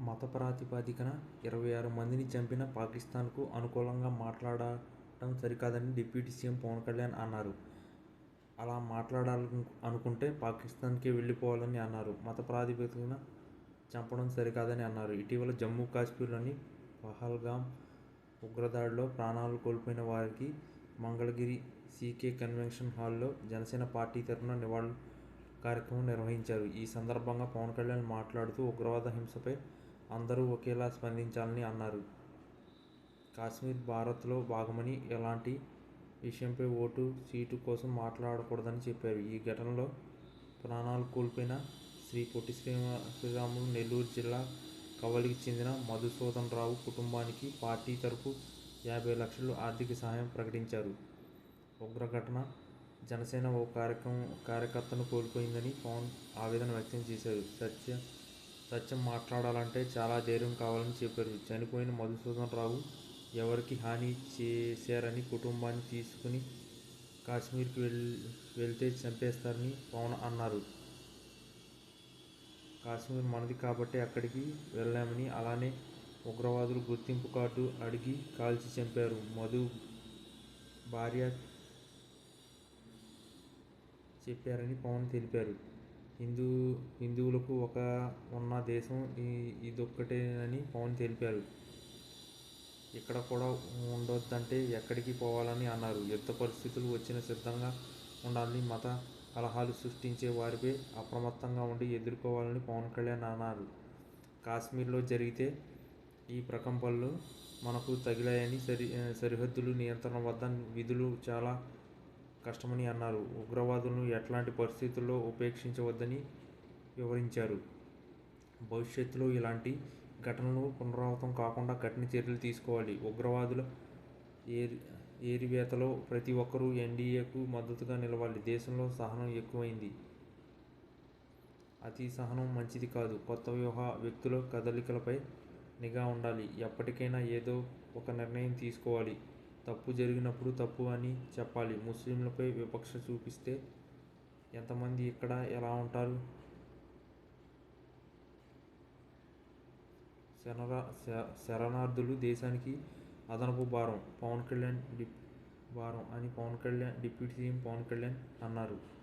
మత ప్రాతిపదికన ఇరవై ఆరు మందిని చంపిన పాకిస్తాన్కు అనుకూలంగా మాట్లాడటం సరికాదని డిప్యూటీ సీఎం పవన్ కళ్యాణ్ అన్నారు. అలా మాట్లాడాలను అనుకుంటే పాకిస్తాన్కే వెళ్ళిపోవాలని అన్నారు. మత ప్రాతిపదికన చంపడం సరికాదని అన్నారు. ఇటీవల జమ్మూ కాశ్మీర్లోని పహల్గామ్ ఉగ్రదాడిలో ప్రాణాలు కోల్పోయిన వారికి మంగళగిరి సీకే కన్వెన్షన్ హాల్లో జనసేన పార్టీ తరఫున నివాళులు కార్యక్రమం నిర్వహించారు. ఈ సందర్భంగా పవన్ కళ్యాణ్ మాట్లాడుతూ ఉగ్రవాద హింసపై అందరూ ఒకేలా స్పందించాలని అన్నారు. కాశ్మీర్ భారత్లో భాగమని ఎలాంటి విషయంపై ఓటు సీటు కోసం మాట్లాడకూడదని చెప్పారు. ఈ ఘటనలో ప్రాణాలు కోల్పోయిన శ్రీ పొట్టి శ్రీరా శ్రీరాములు నెల్లూరు జిల్లా కవలికి చెందిన మధుసూదన్ రావు కుటుంబానికి పార్టీ తరఫు యాభై లక్షలు ఆర్థిక సహాయం ప్రకటించారు. ఉగ్ర ఘటన జనసేన ఓ కార్యక్రమం కార్యకర్తను కోల్పోయిందని పవన్ ఆవేదన వ్యక్తం చేశారు. సత్య సత్యం మాట్లాడాలంటే చాలా ధైర్యం కావాలని చెప్పారు. చనిపోయిన మధుసూదన్ రావు ఎవరికి హాని చేశారని కుటుంబాన్ని తీసుకుని కాశ్మీర్కి వెళ్ వెళ్తే చంపేస్తారని పవన్ అన్నారు. కాశ్మీర్ మనది కాబట్టి అక్కడికి వెళ్ళామని అలానే ఉగ్రవాదులు గుర్తింపు కార్డు అడిగి కాల్చి చంపారు. మధు భార్య చెప్పారని పవన్ తెలిపారు. హిందూ హిందువులకు ఒక ఉన్న దేశం ఈ ఇదొక్కటేనని పవన్ తెలిపారు. ఇక్కడ కూడా ఉండొద్దంటే ఎక్కడికి పోవాలని అన్నారు. యుద్ధ పరిస్థితులు వచ్చిన సిద్ధంగా ఉండాలని మత కలహాలు సృష్టించే వారిపై అప్రమత్తంగా ఉండి ఎదుర్కోవాలని పవన్ కళ్యాణ్ అన్నారు. కాశ్మీర్లో జరిగితే ఈ ప్రకంపనలు మనకు తగిలాయని సరి సరిహద్దులు నియంత్రణ వద్ద విధులు చాలా కష్టమని అన్నారు. ఉగ్రవాదులను ఎట్లాంటి పరిస్థితుల్లో ఉపేక్షించవద్దని వివరించారు. భవిష్యత్తులో ఇలాంటి ఘటనలు పునరావృతం కాకుండా కఠిన చర్యలు తీసుకోవాలి. ఉగ్రవాదుల ఏరి ఏరివేతలో ప్రతి ఒక్కరూ ఎన్డీఏకు మద్దతుగా నిలవాలి. దేశంలో సహనం ఎక్కువైంది. అతి సహనం మంచిది కాదు. కొత్త వ్యూహ వ్యక్తుల కదలికలపై నిఘా ఉండాలి. ఎప్పటికైనా ఏదో ఒక నిర్ణయం తీసుకోవాలి. తప్పు జరిగినప్పుడు తప్పు అని చెప్పాలి. ముస్లింలపై వివక్ష చూపిస్తే ఎంతమంది ఇక్కడ ఎలా ఉంటారు? శరణా శరణార్థులు దేశానికి అదనపు భారం. పవన్ కళ్యాణ్ డిప్ భారం అని పవన్ కళ్యాణ్ డిప్యూటీ సీఎం పవన్ కళ్యాణ్ అన్నారు.